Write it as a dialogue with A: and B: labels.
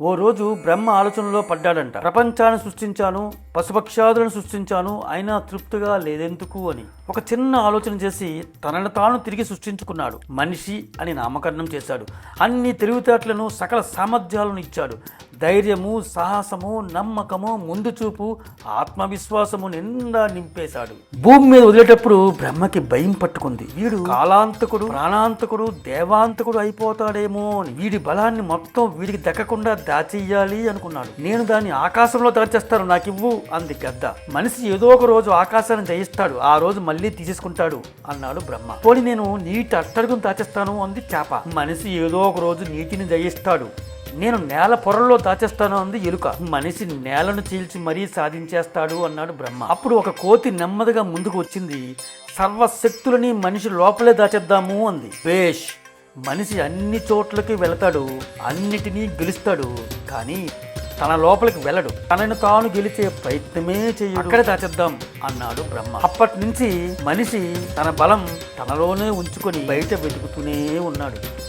A: ఓ రోజు బ్రహ్మ ఆలోచనలో పడ్డాడంట. ప్రపంచాన్ని సృష్టించాను పశుపక్షాదులను సృష్టించాను అయినా తృప్తిగా లేదెందుకు అని. ఒక చిన్న ఆలోచన చేసి తనను తాను తిరిగి సృష్టించుకున్నాడు. మనిషి అని నామకరణం చేశాడు. అన్ని తెలివితేటలను సకల సామర్థ్యాలను ఇచ్చాడు. ధైర్యము సాహసము నమ్మకము ముందు చూపు ఆత్మవిశ్వాసము నిండా నింపేశాడు. భూమి మీద వదిలేటప్పుడు బ్రహ్మకి భయం పట్టుకుంది. వీడు కాలాంతకుడు ప్రాణాంతకుడు దేవాంతకుడు అయిపోతాడేమో అని వీడి బలాన్ని మొత్తం వీడికి దక్కకుండా దాచేయాలి అనుకున్నాడు. నేను దాన్ని ఆకాశంలో దాచేస్తాను నాకు ఇవ్వు అంది గద్ద. మనిషి ఏదో ఒక రోజు ఆకాశాన్ని జయిస్తాడు. ఆ రోజు మళ్ళీ తీసేసుకుంటాడు అన్నాడు బ్రహ్మ. పోని నేను నీటి అట్టడుగును దాచేస్తాను అంది చేప. మనిషి ఏదో ఒక రోజు నీటిని జయిస్తాడు. నేను నేల పొరల్లో దాచేస్తాను అంది ఎలుక. మనిషి నేలను చీల్చి మరీ సాధించేస్తాడు అన్నాడు బ్రహ్మ. అప్పుడు ఒక కోతి నెమ్మదిగా ముందుకు వచ్చింది. సర్వశక్తులని మనిషి లోపలే దాచేద్దాము అంది. బేష్ మనిషి అన్ని చోట్లకి వెళతాడు అన్నిటినీ గెలుస్తాడు. కానీ తన లోపలికి వెళ్ళడు. తనను తాను గెలిచే ప్రయత్నమే చేయడు. అక్కడే దాచేద్దాం అన్నాడు బ్రహ్మ. అప్పటి నుంచి మనిషి తన బలం తనలోనే ఉంచుకొని బయట వెతుకుతూనే ఉన్నాడు.